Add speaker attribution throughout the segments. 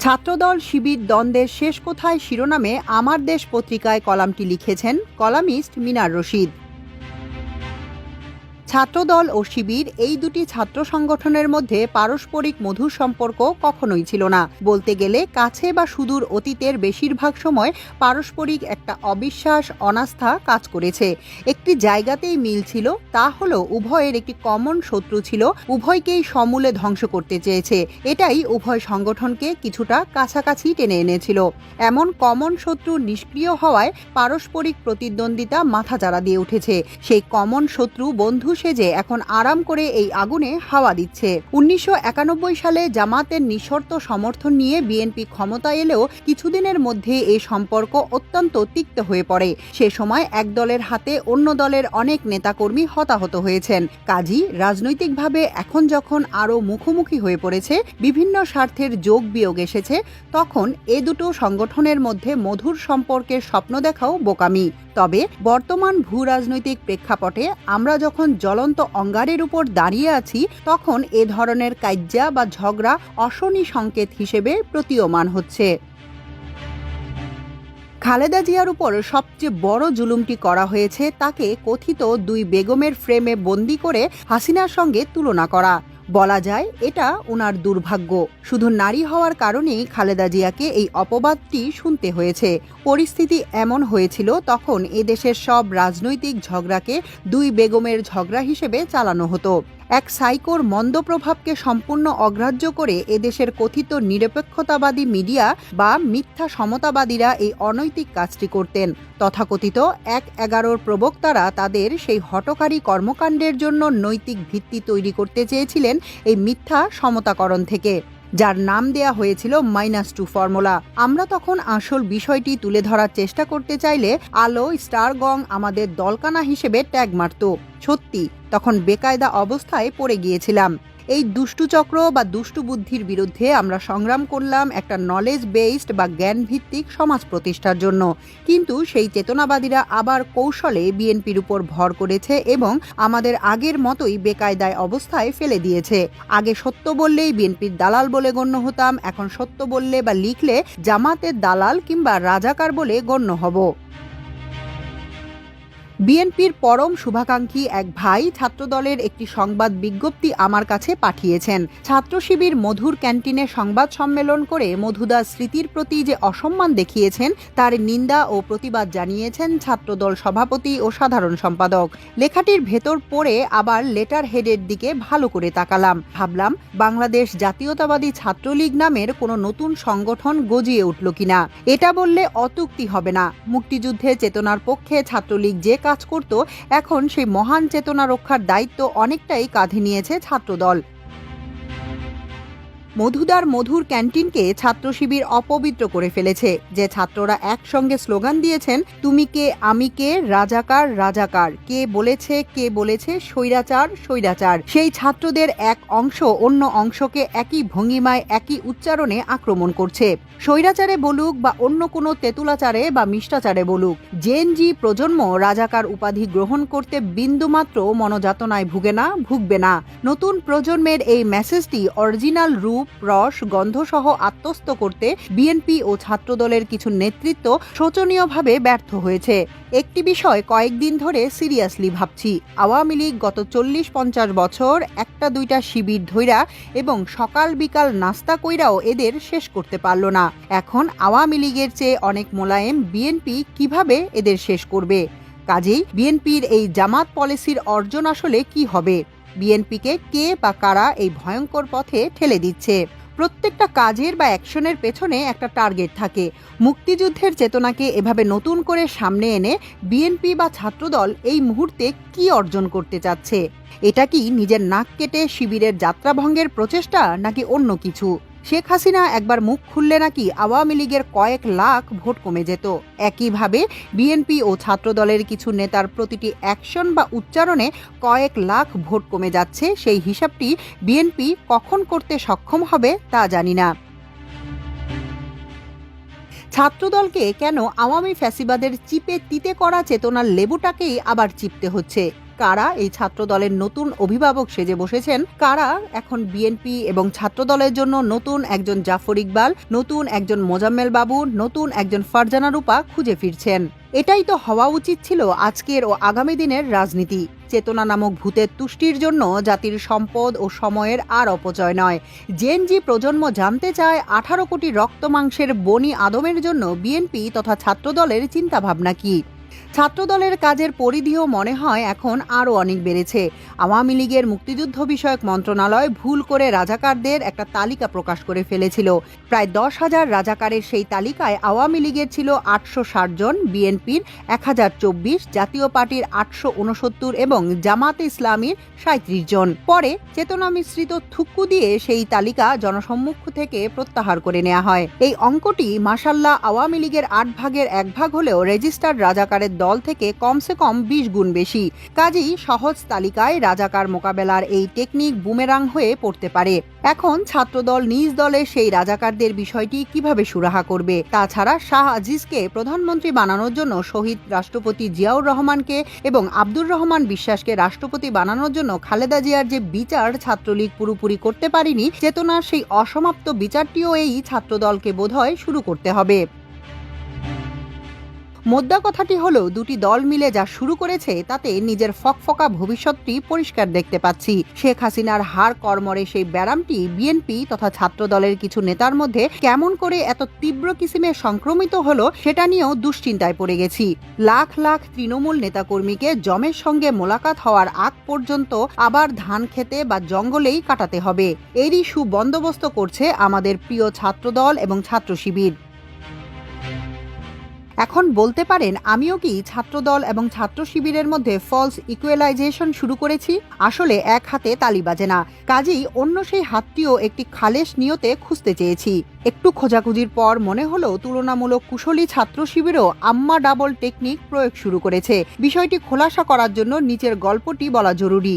Speaker 1: ছাত্রদল শিবির দ্বন্দ্বের শেষ কোথায় শিরোনামে আমার দেশ পত্রিকায় কলামটি লিখেছেন কলামিস্ট মিনার রশিদ। ছাত্রদল ও শিবির এই দুটি ছাত্র সংগঠনের মধ্যে পারস্পরিক মধুর সম্পর্ক কখনোই ছিল না। বলতে গেলে কাছে বা সুদূর অতীতের বেশিরভাগ সময় পারস্পরিক একটা অবিশ্বাস, অনাস্থা কাজ করেছে। একটি জায়গাতেই মিল ছিল, তা হলো উভয়ের একটি কমন শত্রু ছিল, উভয়কেই সমূলে ধ্বংস করতে চেয়েছে। এটাই উভয় সংগঠনকে কিছুটা কাছাকাছি টেনে এনেছিল। এমন কমন শত্রু নিষ্ক্রিয় হওয়ায় পারস্পরিক প্রতিদ্বন্দ্বিতা মাথা মাথাচাড়া দিয়ে উঠেছে। সেই কমন শত্রু বন্ধু সেজে এখন আরাম করে এই আগুনে হাওয়া দিচ্ছে। উনিশশো একানব্বই সালে জামাতের নিঃশর্ত সমর্থন নিয়ে বিএনপি ক্ষমতা এলেও কিছুদিনের মধ্যে এই সম্পর্ক অত্যন্ত তিক্ত হয়ে পড়ে। সে সময় এক দলের হাতে অন্য দলের অনেক নেতাকর্মী হতাহত হয়েছেন। কাজী রাজনৈতিকভাবে এখন যখন আরও মুখোমুখি হয়ে পড়েছে, বিভিন্ন স্বার্থের যোগ বিয়োগ এসেছে, তখন এ দুটো সংগঠনের মধ্যে মধুর সম্পর্কের স্বপ্ন দেখাও বোকামি। তবে বর্তমান ভূ রাজনৈতিক প্রেক্ষাপটে আমরা যখন জ্বলন্ত অঙ্গারের উপর দাঁড়িয়ে আছি, তখন এ ধরনের কাজ্যা বা ঝগড়া অশনি সংকেত হিসেবে প্রতীয়মান হচ্ছে। খালেদা জিয়ার উপর সবচেয়ে বড় জুলুমটি করা হয়েছে, তাকে কথিত দুই বেগমের ফ্রেমে বন্দি করে হাসিনার সঙ্গে তুলনা করা। বলা যায় এটা ওনার দুর্ভাগ্য। শুধু নারী হওয়ার কারণেই খালেদা জিয়াকে এই অপবাদটি শুনতে হয়েছে। পরিস্থিতি এমন হয়েছিল তখন এদেশের সব রাজনৈতিক ঝগড়াকে দুই বেগমের ঝগড়া হিসেবে চালানো হতো। এক সাইকোর মন্দ প্রভাবকে সম্পূর্ণ অগ্রাহ্য করে এদেশের কথিত নিরপেক্ষতাবাদী মিডিয়া বা মিথ্যা সমতাবাদীরা এই অনৈতিক কাজটি করতেন। তথাকথিত এক এগারোর প্রবক্তারা তাদের সেই হটকারী কর্মকাণ্ডের জন্য নৈতিক ভিত্তি তৈরি করতে চেয়েছিলেন এই মিথ্যা সমতাকরণ থেকে। যার নাম দেয়া হয়েছিল মাইনাস টু ফর্মুলা। আমরা তখন আসল বিষয়টি তুলে ধরার চেষ্টা করতে চাইলে আলো, স্টার গং আমাদের দলকানা হিসেবে ট্যাগ মারত। সত্যি তখন বেকায়দা অবস্থায় পড়ে গিয়েছিলাম। এই দুষ্টু চক্র বা দুষ্টু বুদ্ধির বিরুদ্ধে আমরা সংগ্রাম করলাম একটা নলেজ বেসড বা জ্ঞান ভিত্তিক সমাজ প্রতিষ্ঠার জন্য। কিন্তু সেই চেতনাবাদীরা আবার কৌশলে বিএনপির উপর ভর করেছে এবং আমাদের আগের মতোই বেকায়দায় অবস্থায় ফেলে দিয়েছে। আগে সত্য বললেই বিএনপির দালাল বলে গণ্য হতাম, এখন সত্য বললে বা লিখলে জামাতের দালাল কিংবা রাজাকার বলে গণ্য হব। বিএনপির পরম শুভাকাঙ্ক্ষী এক ভাই ছাত্রদলের একটি সংবাদ বিজ্ঞপ্তি আমার কাছে পাঠিয়েছেন। ছাত্র শিবির মধুর ক্যান্টিনে সংবাদ সম্মেলন করে মধুদার স্মৃতির প্রতি যে অসম্মান দেখিয়েছেন, তার নিন্দা ও প্রতিবাদ জানিয়েছেন ছাত্রদল সভাপতি ও সাধারণ সম্পাদক। লেখাটির ভেতর পড়ে আবার লেটার হেডের দিকে ভালো করে তাকালাম। ভাবলাম, বাংলাদেশ জাতীয়তাবাদী ছাত্রলীগ নামের কোনো নতুন সংগঠন গজিয়ে উঠল কিনা? এটা বললে অতুক্তি হবে না। মুক্তিযুদ্ধে চেতনার পক্ষে ছাত্রলীগ যে কাজ করত এখন সেই মহান চেতনা রক্ষার দায়িত্ব অনেকটাই কাঁধে নিয়েছে ছাত্রদল। মধুদার মধুর ক্যান্টিনকে ছাত্র শিবির অপবিত্র করে ফেলেছে। যে ছাত্ররা একসঙ্গে স্লোগান দিয়েছেন, তুমি কে, আমি কে, রাজাকার রাজাকার, কে বলেছে কে বলেছে, স্বৈরাচার স্বৈরাচার। সেই ছাত্রদের এক অংশ অন্য অংশকে একই ভঙ্গিমায়, একই উচ্চারণে আক্রমণ করছে। স্বৈরাচারে বলুক বা অন্য কোনো তেতুলাচারে বা মিষ্টাচারে বলুক জেনজি প্রজন্ম রাজাকার উপাধি গ্রহণ করতে বিন্দুমাত্র মনোযাতনায় ভুগে না, ভুগবে না। নতুন প্রজন্মের এই মেসেজটি অরিজিনাল রূপ রস, গন্ধসহ আত্মস্থ করতে বিএনপি ও ছাত্রদলের কিছু নেতৃত্ব শোচনীয়ভাবে ব্যর্থ হয়েছে। একটি বিষয় কয়েকদিন ধরে সিরিয়াসলি ভাবছি। আওয়ামী লীগ গত চল্লিশ পঞ্চাশ বছর একটা দুইটা শিবির ধৈরা এবং সকাল বিকাল নাস্তা কইরাও এদের শেষ করতে পারল না। এখন আওয়ামী লীগের চেয়ে অনেক মোলায়েম বিএনপি কীভাবে এদের শেষ করবে? কাজেই বিএনপির এই জামাত পলিসির অর্জন আসলে কি হবে? বিএনপিকে কে বা কারা এই ভয়ঙ্কর পথে ঠেলে দিচ্ছে? প্রত্যেকটা কাজের বা অ্যাকশনের পেছনে একটা টার্গেট থাকে। মুক্তিযুদ্ধের চেতনাকে এভাবে নতুন করে সামনে এনে বিএনপি বা ছাত্রদল এই মুহূর্তে কি অর্জন করতে চাচ্ছে? এটা কি নিজের নাক কেটে শিবিরের যাত্রাভঙ্গের প্রচেষ্টা নাকি অন্য কিছু? শেখ হাসিনা একবার মুখ খুললে নাকি আওয়ামী লীগের কয়েক লাখ ভোট কমে যেত। একইভাবে বিএনপি ও ছাত্রদলের কিছু নেতার প্রতিটি অ্যাকশন বা উচ্চারণে কয়েক লাখ ভোট কমে যাচ্ছে। সেই হিসাবটি বিএনপি কখন করতে সক্ষম হবে তা জানি না। ছাত্রদলকে কেন আওয়ামী ফ্যাসিবাদের চিপে তিতে করা চেতনার লেবুটাকেই আবার চিপতে হচ্ছে? কারা এই ছাত্র দলের নতুন অভিভাবক সেজে বসেছেন? কারা এখন বিএনপি এবং ছাত্র দলের জন্য নতুন একজন জাফর ইকবাল, নতুন একজন মোজাম্মেল বাবু, নতুন একজন ফারজানা রূপা খুঁজে ফিরছেন? এটাই তো হওয়া উচিত ছিল আজকের ও আগামী দিনের রাজনীতি। চেতনা নামক ভূতের তুষ্টির জন্য জাতির সম্পদ ও সময়ের আর অপচয় নয়। জেনজি প্রজন্ম জানতে চায় আঠারো কোটি রক্ত মাংসের বনি আদমের জন্য বিএনপি তথা ছাত্রদলের চিন্তাভাবনা কি? ছাত্রদলের কাজের পরিধিও মনে হয় এখন আরও অনেক বেড়েছে। আওয়ামী লীগের মুক্তিযুদ্ধ বিষয়ক মন্ত্রণালয় ভুল করে রাজাকারদের একটা তালিকা প্রকাশ করে ফেলেছিল। প্রায় দশ হাজার রাজাকারের সেই তালিকায় আওয়ামী লীগের ছিল আটশো ষাট জন, বিএনপির এক হাজার চব্বিশ, জাতীয় পার্টির আটশো উনসত্তর এবং জামাতে ইসলামীর সাঁত্রিশ জন। পরে চেতনা মিশ্রিত থুক্কু দিয়ে সেই তালিকা জনসম্মুখ থেকে প্রত্যাহার করে নেওয়া হয়। এই অঙ্কটি মাসাল্লাহ আওয়ামী লীগের আট ভাগের এক ভাগ হলেও রেজিস্টার্ড রাজাকারের দল থেকে কমসে কম বিশ গুণ বেশি। কাজেই সহজ তালিকায় রাজাকার মোকাবেলার এই টেকনিক বুমেরাং হয়ে পড়তে পারে। এখন ছাত্রদল নিজ দলে সেই রাজাকারদের বিষয়টি কীভাবে সুরাহা করবে? তাছাড়া শাহ আজিজকে প্রধানমন্ত্রী বানানোর জন্য শহীদ রাষ্ট্রপতি জিয়াউর রহমানকে এবং আব্দুর রহমান বিশ্বাসকে রাষ্ট্রপতি বানানোর জন্য খালেদা জিয়ার যে বিচার ছাত্রলীগ পুরোপুরি করতে পারেনি, চেতনার সেই অসমাপ্ত বিচারটিও এই ছাত্রদলকে বোধহয় শুরু করতে হবে। মোদ্দা কথাটি হলো, দুটি দল মিলে যা শুরু করেছে, তাতে নিজের ফকফকা ভবিষ্যৎটি পরিষ্কার দেখতে পাচ্ছি। শেখ হাসিনার হার কর্মরে সেই ব্যারামটি বিএনপি তথা ছাত্র দলের কিছু নেতার মধ্যে কেমন করে এত তীব্র কিসিমে সংক্রমিত হলো, সেটা নিয়েও দুশ্চিন্তায় পড়ে গেছি। লাখ লাখ তৃণমূল নেতাকর্মীকে জমের সঙ্গে মোলাকাত হওয়ার আগ পর্যন্ত আবার ধান খেতে বা জঙ্গলেই কাটাতে হবে। এরই সুবন্দোবস্ত করছে আমাদের প্রিয় ছাত্রদল এবং ছাত্র শিবির এখন বলতে পারেন আমিও কি ছাত্রদল এবং ছাত্র শিবিরের মধ্যে ফলস ইকুয়েলাইজেশন শুরু করেছি? আসলে এক হাতে তালি বাজে না। কাজেই অন্য সেই হাতটিও একটি খালেশ নিয়তে খুঁজতে চেয়েছি। একটু খোঁজাখুঁজির পর মনে হলো তুলনামূলক কুশলী ছাত্র শিবিরও আম্মা ডাবল টেকনিক প্রয়োগ শুরু করেছে। বিষয়টি খোলাসা করার জন্য নিচের গল্পটি বলা জরুরি।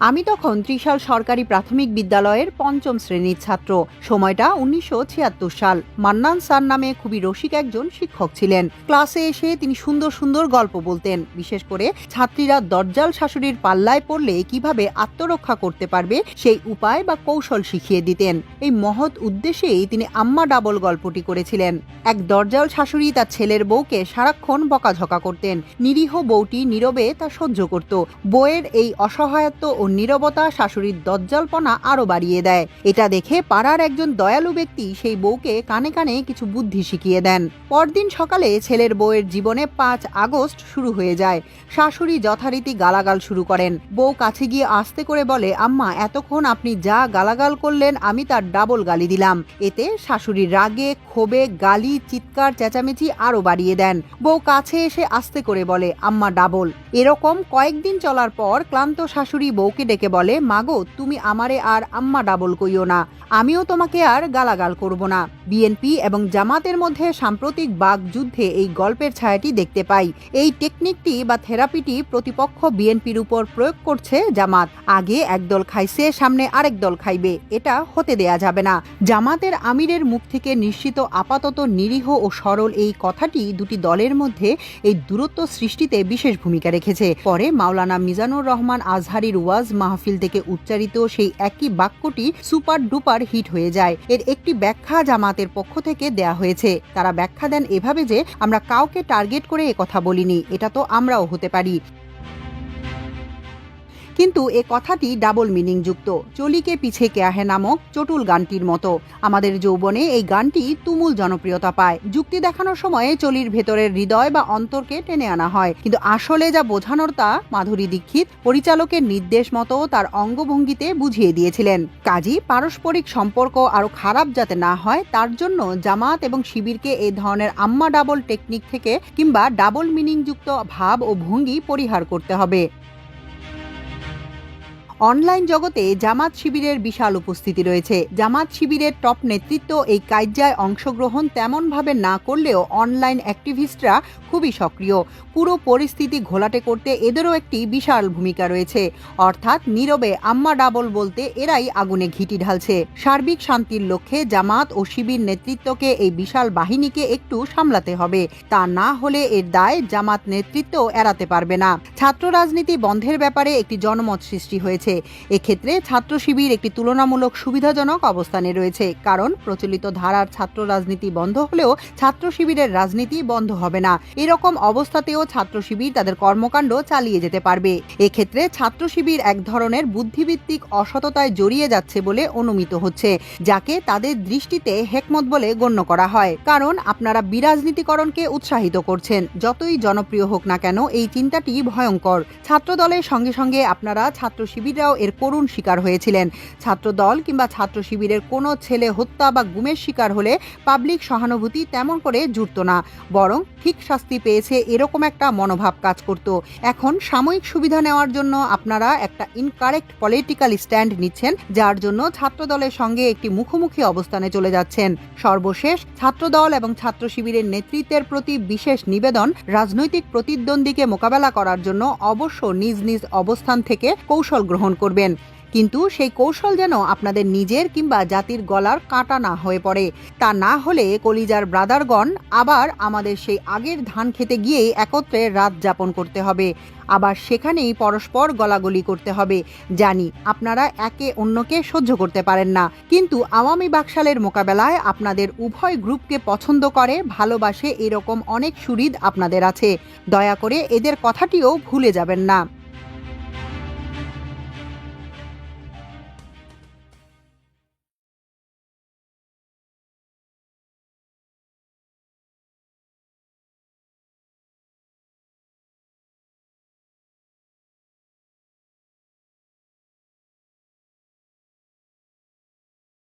Speaker 1: আমি তখন ত্রিশাল সরকারি প্রাথমিক বিদ্যালয়ের পঞ্চম শ্রেণির ছাত্র। সময়টা উনিশশো ছিয়াত্তর সাল। মান্নান স্যার নামে খুবই রসিক একজন শিক্ষক ছিলেন। ক্লাসে এসে তিনি সুন্দর সুন্দর গল্প বলতেন। বিশেষ করে ছাত্রীরা দরজাল শাশুড়ির পাল্লায় পড়লে কীভাবে আত্মরক্ষা করতে পারবে সেই উপায় বা কৌশল শিখিয়ে দিতেন। এই মহৎ উদ্দেশ্যেই তিনি আম্মা ডাবল গল্পটি করেছিলেন। এক দরজাল শাশুড়ি তার ছেলের বউকে সারাক্ষণ বকাঝকা করতেন। নিরীহ বউটি নীরবে তা সহ্য করত। বউয়ের এই অসহায়ত্ব ও নীরবতা শাশুড়ির দজ্জালপনা আরও বাড়িয়ে দেয়। এটা দেখে পাড়ার একজন দয়ালু ব্যক্তি সেই বউকে কানে কানে কিছু বুদ্ধি শিখিয়ে দেন। পরদিন সকালে ছেলের বউয়ের জীবনে পাঁচ আগস্ট শুরু হয়ে যায়। শাশুড়ি যথারীতি গালাগাল শুরু করেন। বউ কাছে গিয়ে আস্তে করে বলে, আম্মা, এতক্ষণ আপনি যা গালাগাল করলেন, আমি তার ডাবল গালি দিলাম। এতে শাশুড়ির রাগে, ক্ষোভে, গালি, চিৎকার, চেঁচামেচি আরও বাড়িয়ে দেন। বউ কাছে এসে আস্তে করে বলে, আম্মা, ডাবল। এরকম কয়েকদিন চলার পর ক্লান্ত শাশুড়ি বউকে ডেকে বলে, মাগো, তুমি আমারে আর আম্মা ডাবল কইও না। আমিও তোমাকে আর গালাগাল করব না। বিএনপি এবং জামাতের মধ্যে সাম্প্রতিক বাক যুদ্ধে এই গল্পের ছায়াটি দেখতে পাই। এই টেকনিকটি বা থেরাপিটি প্রতিপক্ষ বিএনপির উপর প্রয়োগ করছে জামাত। আগে একদল খাইছে, সামনে আরেক দল খাইবে। এটা হতে দেয়া যাবে না। জামাতের আমিরের মুখ থেকে নিশ্চিত আপাতত নিরীহ ও সরল এই কথাটি দুটি দলের মধ্যে এই দূরত্ব সৃষ্টিতে বিশেষ ভূমিকা রেখেছে। পরে মাওলানা মিজানুর রহমান আজহারির ওয়াজ মাহফিল থেকে উচ্চারিত সেই একই বাক্যটি সুপার ডুপার হিট হয়ে যায়। এর একটি ব্যাখ্যা জামাতের পক্ষ থেকে দেয়া হয়েছে। তারা ব্যাখ্যা দেন এভাবে যে, আমরা কাউকে টার্গেট করে কথা বলিনি। এটা তো আমরাও হতে পারি। কিন্তু এ কথাটি ডাবল মিনিং যুক্ত চলিকে পিছে কেয়াহে নামক চটুল গানটির মতো। আমাদের যৌবনে এই গানটি তুমুল জনপ্রিয়তা পায়। যুক্তি দেখানোর সময়ে চলির ভেতরের হৃদয় বা অন্তরকে টেনে আনা হয়। কিন্তু আসলে যা বোঝানোর তা মাধুরী দীক্ষিত পরিচালকের নির্দেশ মতো তার অঙ্গভঙ্গিতে বুঝিয়ে দিয়েছিলেন। কাজী, পারস্পরিক সম্পর্ক আরও খারাপ যাতে না হয়, তার জন্য জামাত এবং শিবিরকে এই ধরনের আম্মা ডাবল টেকনিক থেকে কিংবা ডাবল মিনিং যুক্ত ভাব ও ভঙ্গি পরিহার করতে হবে। অনলাইন জগতে জামাত শিবিরের বিশাল উপস্থিতি রয়েছে। জামাত শিবিরের টপ নেতৃত্ব এই কার্যায় অংশগ্রহণ তেমনভাবে না করলেও অনলাইন অ্যাক্টিভিস্টরা খুবই সক্রিয়। পুরো পরিস্থিতি ঘোলাটে করতে এদেরও একটি বিশাল ভূমিকা রয়েছে। অর্থাৎ নীরবে আম্মা ডাবল বলতে এরাই আগুনে ঘিটি ঢালছে। সার্বিক শান্তির লক্ষ্যে জামাত ও শিবির নেতৃত্বকে এই বিশাল বাহিনীকে একটু সামলাতে হবে। তা না হলে এর দায় জামাত নেতৃত্ব এড়াতে পারবে না। ছাত্র রাজনীতি বন্ধের ব্যাপারে একটি জনমত সৃষ্টি হয়েছে। এক্ষেত্রে ছাত্র শিবির একটি তুলনামূলক সুবিধাজনক অবস্থানে রয়েছে, কারণ প্রচলিত ধারার ছাত্র রাজনীতি বন্ধ হলেও ছাত্র শিবিরের রাজনীতি বন্ধ হবে না। এরকম অবস্থাতেও ছাত্র শিবির তাদের কর্মকাণ্ড চালিয়ে যেতে পারবে। এক্ষেত্রে ছাত্র শিবির এক ধরনের বুদ্ধিভিত্তিক অসততায় জড়িয়ে যাচ্ছে বলে অনুমিত হচ্ছে, যাকে তাদের দৃষ্টিতে হেকমত বলে গণ্য করা হয়। কারণ আপনারা বিরাজনীতিকরণকে উৎসাহিত করছেন, যতই জনপ্রিয় হোক না কেন, এই চিন্তাটি ভয়ঙ্কর। ছাত্র দলের সঙ্গে সঙ্গে আপনারা ছাত্র শিবিররাও এর করুণ শিকার হয়েছিলেন। ছাত্র দল কিংবা ছাত্র শিবিরের কোনো ছেলে হত্যা বা গুমের শিকার হলে পাবলিক সহানুভূতি তেমন করে জুটত না, বরং ঠিক শাস্তি পেয়েছে এরকম একটা মনোভাব কাজ করত। এখন সাময়িক সুবিধা নেওয়ার জন্য আপনারা একটা ইনকারেক্ট পলিটিক্যাল স্ট্যান্ড নিচ্ছেন, যার জন্য ছাত্র দলের সঙ্গে একটি মুখোমুখি অবস্থানে চলে যাচ্ছেন। সর্বশেষ ছাত্র দল এবং ছাত্র শিবিরের নেতৃত্বের প্রতি বিশেষ নিবেদন রাজনৈতিক প্রতিদ্বন্দ্বীকে মোকাবেলা করার জন্য অবশ্য নিজ নিজ অবস্থান থেকে কৌশল গ্রহণ করবেন। কিন্তু সেই কৌশল যেন আপনাদের নিজের কিংবা জাতির গলার কাঁটা না হয়ে পড়ে। তা না হলে কলিজার ব্রাদারগণ আবার আমাদের সেই আগের ধান খেতে গিয়েই একত্রে রাত যাপন করতে হবে। আবার সেখানেই পরস্পর গলাগলি করতে হবে। জানি আপনারা একে অন্যকে সহ্য করতে পারেন না। কিন্তু আওয়ামী বাকশালের মোকাবেলায় আপনাদের উভয় গ্রুপকে পছন্দ করে, ভালোবাসে এরকম অনেক সুরিদ আপনাদের আছে। দয়া করে এদের কথাটিও ভুলে যাবেন না।